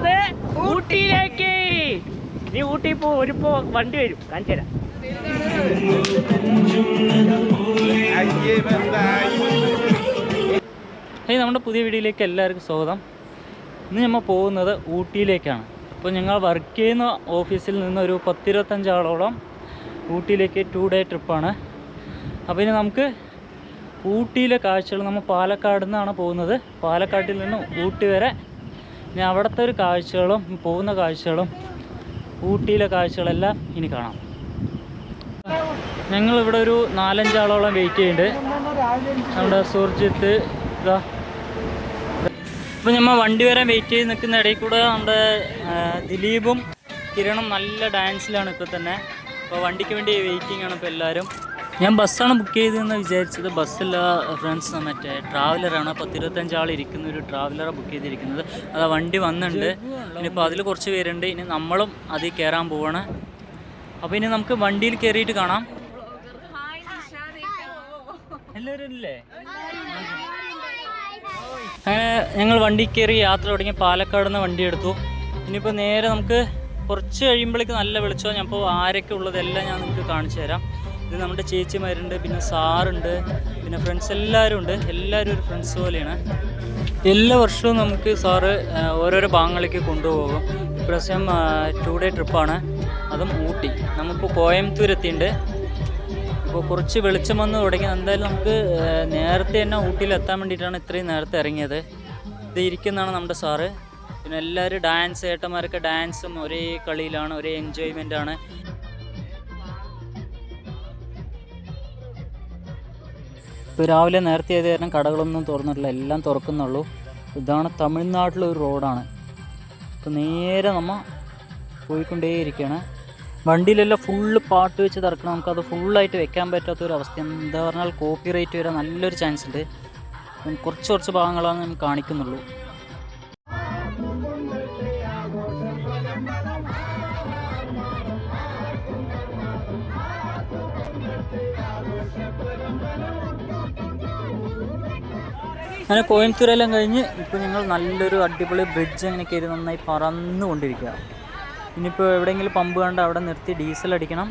പോകുന്നത് ഊട്ടിയിലേക്ക്. നീ ഊട്ടി പോ ഒരു പോ വണ്ടി വരും കാണിച്ചു തരാം. ഹേയ് നമ്മുടെ പുതിയ വീഡിയോയിലേക്ക് എല്ലാവർക്കും സ്വാഗതം. ഇന്ന് നമ്മൾ പോകുന്നത് ഊട്ടിയിലേക്കാണ്. അപ്പോൾ ഞങ്ങൾ വർക്ക് ചെയ്യുന്ന ഓഫീസിൽ നിന്ന് ഒരു പത്തിരുപത്തഞ്ചാളോളം ഊട്ടിയിലേക്ക് ടു ഡേ ട്രിപ്പാണ് അപ്പോൾ ഇനി നമുക്ക് ഊട്ടിയിലെ കാഴ്ചകൾ നമ്മൾ പാലക്കാട് നിന്നാണ് പോകുന്നത്. പാലക്കാട്ടിൽ നിന്ന് ഊട്ടി വരെ ഇനി അവിടുത്തെ ഒരു കാഴ്ചകളും പോകുന്ന കാഴ്ചകളും ഊട്ടിയിലെ കാഴ്ചകളെല്ലാം ഇനി കാണാം. ഞങ്ങൾ ഇവിടെ ഒരു നാലഞ്ചാളോളം വെയിറ്റ് ചെയ്യുന്നുണ്ട്. നമ്മുടെ സൂർജിത്ത് ഇതാ ഇപ്പം നമ്മൾ വണ്ടി വരാൻ വെയിറ്റ് ചെയ്ത് നിൽക്കുന്ന ഇടയിൽ കൂടെ നമ്മുടെ ദിലീപും കിരണും നല്ല ഡാൻസിലാണ് ഇപ്പോൾ തന്നെ. അപ്പോൾ വണ്ടിക്ക് വേണ്ടി വെയിറ്റിംഗ് ആണ് ഇപ്പോൾ എല്ലാവരും. ഞാൻ ബസ്സാണ് ബുക്ക് ചെയ്തതെന്ന് വിചാരിച്ചത്. ബസ്സില്ല ഫ്രണ്ട്സ് മറ്റേ ട്രാവലറാണ് പത്തിരുപത്തഞ്ച് ആൾ ഇരിക്കുന്ന ഒരു ട്രാവലറാണ് ബുക്ക് ചെയ്തിരിക്കുന്നത്. അത് വണ്ടി വന്നിട്ടുണ്ട് ഇനിയിപ്പോൾ അതിൽ കുറച്ച് പേരുണ്ട്. ഇനി നമ്മളും അതിൽ കയറാൻ പോവാണ്. അപ്പോൾ ഇനി നമുക്ക് വണ്ടിയിൽ കയറിയിട്ട് കാണാം. അങ്ങനെ ഞങ്ങൾ വണ്ടി കയറി യാത്ര തുടങ്ങി പാലക്കാട് നിന്ന് വണ്ടി എടുത്തു. ഇനിയിപ്പോൾ നേരെ നമുക്ക് കുറച്ച് കഴിയുമ്പോഴേക്ക് നല്ല വെളിച്ചം. ഞാൻ ഇപ്പോൾ ആരൊക്കെ ഉള്ളതെല്ലാം ഞാൻ നിങ്ങൾക്ക് കാണിച്ചു തരാം. ഇത് നമ്മുടെ ചേച്ചിമാരുണ്ട് പിന്നെ സാറുണ്ട് പിന്നെ ഫ്രണ്ട്സ് എല്ലാവരും ഉണ്ട്. എല്ലാവരും ഒരു ഫ്രണ്ട്സ് പോലെയാണ്. എല്ലാ വർഷവും നമുക്ക് സാറ് ഓരോരോ ഭാഗങ്ങളിലേക്ക് കൊണ്ടുപോകും. ഇപ്രാവശ്യം ടു ഡേ ട്രിപ്പാണ് അതും ഊട്ടി. നമുക്ക് കോയമ്പത്തൂർ എത്തിയിട്ടുണ്ട് ഇപ്പോൾ കുറച്ച് വെളിച്ചം വന്ന് തുടങ്ങി. എന്തായാലും നമുക്ക് നേരത്തെ തന്നെ ഊട്ടിയിൽ എത്താൻ വേണ്ടിയിട്ടാണ് ഇത്രയും നേരത്തെ ഇറങ്ങിയത്. ഇത് ഇരിക്കുന്നതാണ് നമ്മുടെ സാറ്. പിന്നെ എല്ലാവരും ഡാൻസ് ഏട്ടന്മാരൊക്കെ ഡാൻസും ഒരേ കളിയിലാണ് ഒരേ എൻജോയ്മെന്റ് ആണ്. ഇപ്പോൾ രാവിലെ നേരത്തെ ആയത് കാരണം കടകളൊന്നും തുറന്നിട്ടില്ല എല്ലാം തുറക്കുന്നുള്ളൂ. ഇതാണ് തമിഴ്നാട്ടിലെ ഒരു റോഡാണ്. ഇപ്പോൾ നേരെ നമ്മ പോയിക്കൊണ്ടേയിരിക്കുകയാണ് വണ്ടിയിലെല്ലാം ഫുള്ള് പാട്ട് വെച്ച് തിറക്കണം നമുക്കത് ഫുള്ളായിട്ട് വെക്കാൻ പറ്റാത്ത ഒരു അവസ്ഥ എന്താ പറഞ്ഞാൽ കോപ്പി റേറ്റ് വരാൻ നല്ലൊരു ചാൻസ് ഉണ്ട്. കുറച്ച് കുറച്ച് ഭാഗങ്ങളാണ് ഞാൻ കാണിക്കുന്നുള്ളൂ. അങ്ങനെ കോയമ്പത്തൂരെല്ലാം കഴിഞ്ഞ് ഇപ്പോൾ ഞങ്ങൾ നല്ലൊരു അടിപൊളി ബ്രിഡ്ജ് അങ്ങനെ കയറി നന്നായി പറന്നുകൊണ്ടിരിക്കുക ഇനിയിപ്പോൾ എവിടെയെങ്കിലും പമ്പ് കണ്ട് അവിടെ നിർത്തി ഡീസൽ അടിക്കണം.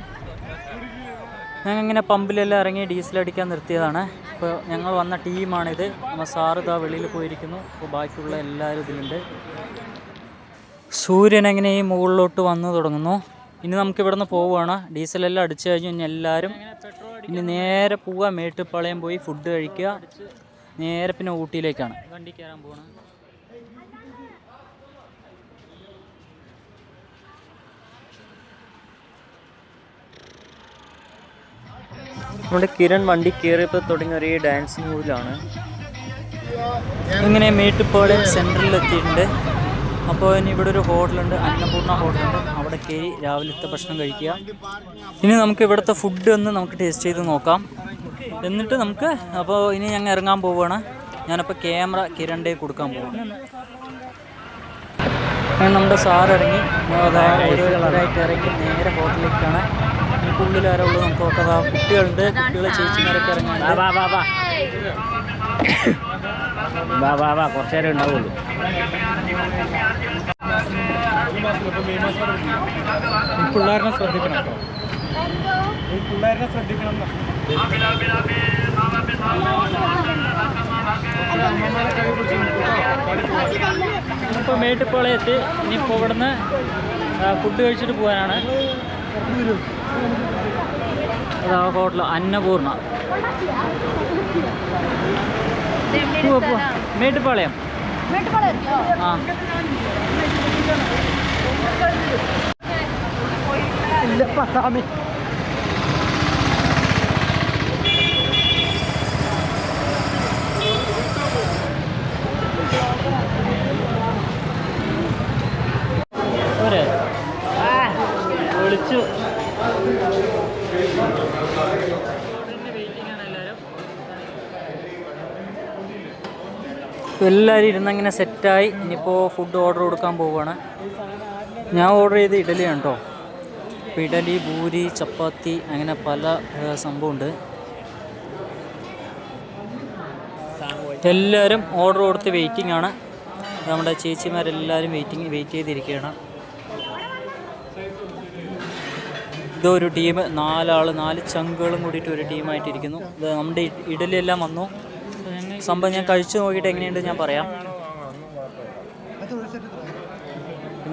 ഞങ്ങൾ ഇങ്ങനെ പമ്പിലെല്ലാം ഇറങ്ങി ഡീസൽ അടിക്കാൻ നിർത്തിയതാണ്. ഇപ്പോൾ ഞങ്ങൾ വന്ന ടീമാണിത്. നമ്മൾ സാറ് ഇതാ വെളിയിൽ പോയിരിക്കുന്നു. അപ്പോൾ ബാക്കിയുള്ള എല്ലാവരും ഇതിലുണ്ട്. സൂര്യൻ എങ്ങനെ ഈ മുകളിലോട്ട് വന്ന് തുടങ്ങുന്നു. ഇനി നമുക്ക് ഇവിടുന്ന് പോവുകയാണ്. ഡീസലെല്ലാം അടിച്ചു കഴിഞ്ഞു ഇനി എല്ലാവരും ഇനി നേരെ പോവുക മേട്ടുപ്പാളയം പോയി ഫുഡ് കഴിക്കുക. നേരെ പിന്നെ ഊട്ടിയിലേക്കാണ്. വണ്ടി കയറാൻ പോകണം നമ്മുടെ കിരൺ വണ്ടി കയറിയപ്പോൾ തുടങ്ങിയ ഒരേ ഡാൻസിങ് മൂവിലാണ് ഇങ്ങനെ മേട്ടുപ്പാളയം സെന്ററിൽ എത്തിയിട്ടുണ്ട്. അപ്പോൾ ഇനി ഇവിടെ ഒരു ഹോട്ടലുണ്ട് അന്നപൂർണ ഹോട്ടലുണ്ട്. അവിടെ കയറി രാവിലത്തെ ഭക്ഷണം കഴിക്കുക. ഇനി നമുക്ക് ഇവിടുത്തെ ഫുഡ് ഒന്ന് നമുക്ക് ടേസ്റ്റ് ചെയ്ത് നോക്കാം. എന്നിട്ട് നമുക്ക് അപ്പോൾ ഇനി ഞങ്ങൾ ഇറങ്ങാൻ പോവുകയാണ് ഞാനപ്പോൾ ക്യാമറ കിരണ്ടേ കൊടുക്കാൻ പോവാണ്. നമ്മുടെ സാർ ഇറങ്ങി. അതാ ഓരോരുത്തരായിട്ട് ഇറങ്ങി നേരെ ഹോട്ടലിലേക്കാണ്. ഈ ഉള്ളിൽ ആരോ ഉള്ളൂ നമുക്ക് നോക്കാം. അതാ കുട്ടികളുണ്ട്. കുട്ടികളെ ചേച്ചിമാരൊക്കെ ഇറങ്ങാൻ കുറച്ച് നേരം ഉണ്ടാവുള്ളൂ. പിള്ളേരെ ശ്രദ്ധിക്കണം കേട്ടോ. ഈ പിള്ളേരെ ശ്രദ്ധിക്കണം ഇപ്പോൾ മേട്ടുപ്പാളയം എത്തി. ഇനിയിപ്പോൾ ഇവിടുന്ന് ഫുഡ് കഴിച്ചിട്ട് പോകാനാണ് അതാ ഹോട്ടൽ അന്നപൂർണ. മേട്ടുപ്പാളയം. ആ. ഇല്ലപ്പാ സ്വാമി പോരെ വിളിച്ചു എല്ലാവരും ഇരുന്നങ്ങനെ സെറ്റായി. ഇനിയിപ്പോൾ ഫുഡ് ഓർഡർ കൊടുക്കാൻ പോവുകയാണ് ഞാൻ ഓർഡർ ചെയ്ത് ഇഡലിയാണ് കേട്ടോ അപ്പോൾ ഇഡലി പൂരി ചപ്പാത്തി അങ്ങനെ പല സംഭവമുണ്ട്. എല്ലാവരും ഓർഡർ കൊടുത്ത് വെയിറ്റിംഗ് ആണ്. നമ്മുടെ ചേച്ചിമാരെല്ലാവരും വെയിറ്റിംഗ് വെയിറ്റ് ചെയ്തിരിക്കുകയാണ്. ഇതൊരു ടീം നാലാൾ നാല് ചങ്കുകളും കൂടിയിട്ട് ഒരു ടീമായിട്ടിരിക്കുന്നു ഇത് നമ്മുടെ ഇഡലിയെല്ലാം വന്നു. സംഭവം ഞാൻ കഴിച്ചു നോക്കിയിട്ട് എങ്ങനെയുണ്ട് ഞാൻ പറയാം.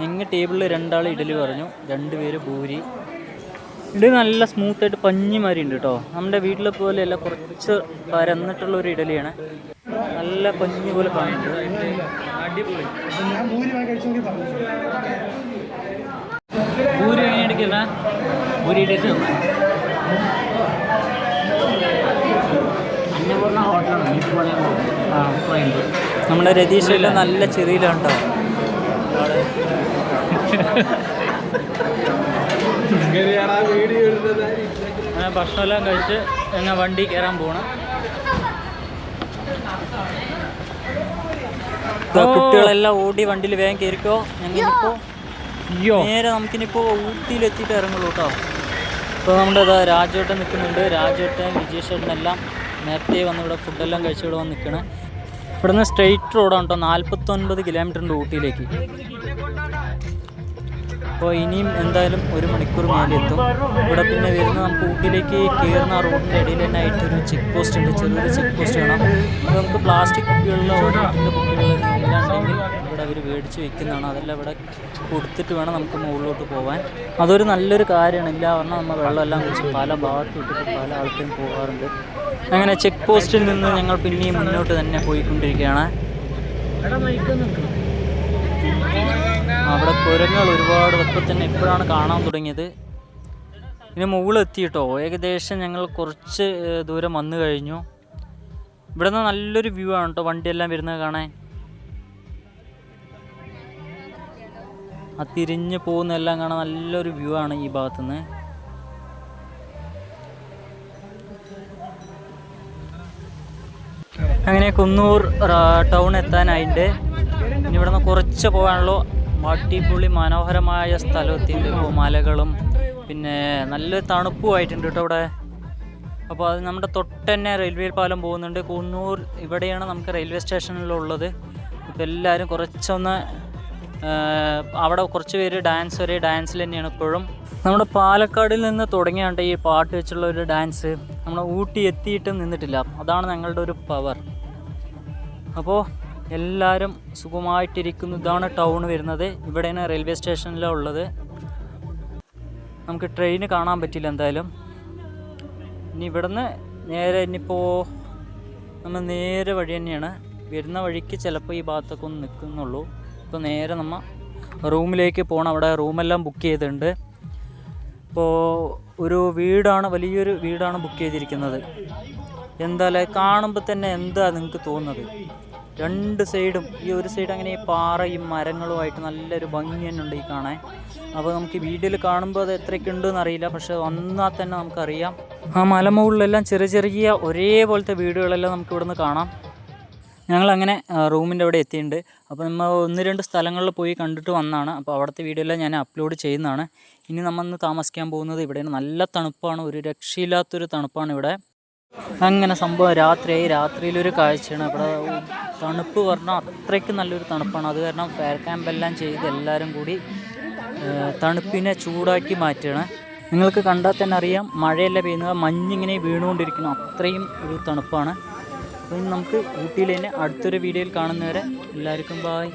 ഞങ്ങൾ ടേബിളിൽ രണ്ടാൾ ഇഡലി പറഞ്ഞു. രണ്ട് പേര് പൂരി ഇത് നല്ല സ്മൂത്തായിട്ട് പഞ്ഞിമാരി ഉണ്ട് കേട്ടോ നമ്മുടെ വീട്ടിലെ പോലെയല്ല കുറച്ച് പരന്നിട്ടുള്ള ഒരു ഇഡലിയാണ്. നല്ല പഞ്ഞി പോലെ കാണുന്നുണ്ട്. അടിപൊളി പൂരി എങ്ങനെ എടുക്കുന്ന പൂരി ടേസ്റ്റ് നമ്മുടെ രതീഷയിലെ നല്ല ചെറിയിലാണ് കേട്ടോ. അങ്ങനെ ഭക്ഷണമെല്ലാം കഴിച്ച് ഞങ്ങൾ വണ്ടി കയറാൻ പോകണം കുട്ടികളെല്ലാം ഓടി വണ്ടിയിൽ വേഗം കയറിക്കോ. ഞങ്ങളിപ്പോ നേരെ നമുക്കിനിപ്പോ ഊട്ടിയിലെത്തിയിട്ട് ഇറങ്ങുള്ളൂ കേട്ടോ. ഇപ്പോൾ നമ്മുടെ രാജേട്ടൻ നിൽക്കുന്നുണ്ട്. രാജേട്ടൻ വിജയശേട്ടനെല്ലാം നേരത്തെ വന്ന് ഇവിടെ ഫുഡെല്ലാം കഴിച്ച് ഇവിടെ വന്ന് നിൽക്കണേ ഇവിടുന്ന് സ്ട്രെയിറ്റ് റോഡാണ് കേട്ടോ നാൽപ്പത്തൊൻപത് കിലോമീറ്ററിന്റെ ഊട്ടിയിലേക്ക് അപ്പോൾ ഇനിയും എന്തായാലും ഒരു മണിക്കൂർ വേണ്ടി എത്തും. ഇവിടെ പിന്നെ വരുന്ന നമുക്ക് ഊട്ടിയിലേക്ക് കയറുന്ന റോഡിന്റെ ഇടയിൽ തന്നെ ആയിട്ടൊരു ചെക്ക് പോസ്റ്റ് ഉണ്ട്. ചെറിയൊരു ചെക്ക് പോസ്റ്റ് കാണാം. അപ്പോൾ നമുക്ക് പ്ലാസ്റ്റിക് കുപ്പികളിലോ ഓരോട്ടിന്റെ കുപ്പികളിലോ ഇല്ലാണ്ടെങ്കിൽ ഇവിടെ അവർ മേടിച്ച് വെക്കുന്നതാണ്. അതെല്ലാം ഇവിടെ കൊടുത്തിട്ട് വേണം നമുക്ക് മുകളിലോട്ട് പോകാൻ. അതൊരു നല്ലൊരു കാര്യമാണ്. ഇല്ല പറഞ്ഞാൽ നമ്മൾ വെള്ളമെല്ലാം കുറിച്ച് പല ഭാഗത്ത് വിട്ടിട്ട് പല ആൾക്കാരും പോകാറുണ്ട്. അങ്ങനെ ചെക്ക് പോസ്റ്റിൽ നിന്ന് ഞങ്ങൾ പിന്നെയും മുന്നോട്ട് തന്നെ പോയിക്കൊണ്ടിരിക്കുകയാണ്. അവിടെ കുരങ്ങൾ ഒരുപാട് ഇപ്പം തന്നെ ഇപ്പോഴാണ് കാണാൻ തുടങ്ങിയത്. ഇനി മുകളിലെത്തിയിട്ടോ ഏകദേശം ഞങ്ങൾ കുറച്ച് ദൂരം വന്നു കഴിഞ്ഞു. ഇവിടെ നിന്ന് നല്ലൊരു വ്യൂ ആണ് കേട്ടോ വണ്ടിയെല്ലാം വരുന്നത് കാണാൻ. ആ തിരിഞ്ഞ് പോകുന്നതെല്ലാം കാണാൻ നല്ലൊരു വ്യൂ ആണ് ഈ ഭാഗത്തുനിന്ന്. അങ്ങനെ കുന്നൂർ ടൗൺ എത്താനായിട്ട് ഇനി ഇവിടെ നിന്ന് കുറച്ച് പോകാനുള്ളൂ. അടിപൊളി മനോഹരമായ സ്ഥലത്തിന്റെ മലകളും പിന്നെ നല്ല തണുപ്പുമായിട്ടുണ്ട് കേട്ടോ ഇവിടെ അപ്പോൾ അത് നമ്മുടെ തൊട്ട് തന്നെ റെയിൽവേ പാലം പോകുന്നുണ്ട്. കുന്നൂർ ഇവിടെയാണ് നമുക്ക് റെയിൽവേ സ്റ്റേഷനിലുള്ളത്. ഇപ്പോൾ എല്ലാവരും കുറച്ചൊന്ന് അവിടെ കുറച്ച് പേര് ഡാൻസ് ഒരേ ഡാൻസിൽ തന്നെയാണ് ഇപ്പോഴും. നമ്മുടെ പാലക്കാടിൽ നിന്ന് തുടങ്ങിയാണ്ട് ഈ പാട്ട് വെച്ചുള്ള ഒരു ഡാൻസ് നമ്മൾ ഊട്ടി എത്തിയിട്ടും നിന്നിട്ടില്ല. അതാണ് ഞങ്ങളുടെ ഒരു പവർ. അപ്പോൾ എല്ലാവരും സുഖമായിട്ടിരിക്കുന്നു. ഇതാണ് ടൗൺ വരുന്നത്. ഇവിടെയാണ് റെയിൽവേ സ്റ്റേഷനിലാണ് ഉള്ളത്. നമുക്ക് ട്രെയിന് കാണാൻ പറ്റില്ല എന്തായാലും. ഇനി ഇവിടുന്ന് നേരെ ഇനിയിപ്പോൾ നമ്മൾ നേരെ വഴി തന്നെയാണ്. വരുന്ന വഴിക്ക് ചിലപ്പോൾ ഈ ഭാഗത്തൊക്കെ ഒന്ന് നിൽക്കുന്നുള്ളൂ. ഇപ്പോൾ നേരെ നമ്മൾ റൂമിലേക്ക് പോകണം അവിടെ റൂമെല്ലാം ബുക്ക് ചെയ്തിട്ടുണ്ട്. ഇപ്പോൾ ഒരു വീടാണ് വലിയൊരു വീടാണ് ബുക്ക് ചെയ്തിരിക്കുന്നത്. എന്തായാലും കാണുമ്പോൾ തന്നെ എന്താ നിങ്ങൾക്ക് തോന്നുന്നത്? രണ്ട് സൈഡും ഈ ഒരു സൈഡ് അങ്ങനെ പാറയും മരങ്ങളുമായിട്ട് നല്ലൊരു ഭംഗി തന്നെ ഉണ്ട് ഈ കാണാൻ. അപ്പോൾ നമുക്ക് വീഡിയോയിൽ കാണുമ്പോൾ അത് എത്രയ്ക്ക് ഉണ്ടെന്ന് അറിയില്ല പക്ഷെ വന്നാൽ തന്നെ നമുക്കറിയാം. ആ മലമുകളിലെല്ലാം ചെറിയ ചെറിയ ഒരേപോലത്തെ വീടുകളെല്ലാം നമുക്ക് ഇവിടുന്ന് കാണാം. ഞങ്ങളങ്ങനെ റൂമിന്റെ അവിടെ എത്തിയിട്ടുണ്ട്. അപ്പോൾ നമ്മൾ ഒന്ന് രണ്ട് സ്ഥലങ്ങളിൽ പോയി കണ്ടിട്ട് വന്നാണ് അപ്പോൾ അവിടുത്തെ വീഡിയോ എല്ലാം ഞാൻ അപ്ലോഡ് ചെയ്യുന്നതാണ്. ഇനി നമ്മൾ ഇന്ന് താമസിക്കാൻ പോകുന്നത് ഇവിടെയാണ്. നല്ല തണുപ്പാണ് ഒരു രക്ഷയില്ലാത്തൊരു തണുപ്പാണ് ഇവിടെ. അങ്ങനെ സംഭവം രാത്രിയായി. രാത്രിയിലൊരു കാഴ്ചയാണ്. ഇവിടെ തണുപ്പ് പറഞ്ഞാൽ അത്രയ്ക്ക് നല്ലൊരു തണുപ്പാണ്. അത് കാരണം ഫയർ ക്യാമ്പെല്ലാം ചെയ്ത് എല്ലാവരും കൂടി തണുപ്പിനെ ചൂടാക്കി മാറ്റുകയാണ്. നിങ്ങൾക്ക് കണ്ടാൽ തന്നെ അറിയാം മഴയല്ല പെയ്യുന്നത്. മഞ്ഞിങ്ങനെ വീണുകൊണ്ടിരിക്കുന്നു. അത്രയും ഒരു തണുപ്പാണ്. അപ്പം നമുക്ക് ഊട്ടിയിൽ തന്നെ അടുത്തൊരു വീഡിയോയിൽ കാണുന്നവരെ എല്ലാവർക്കും ബായ്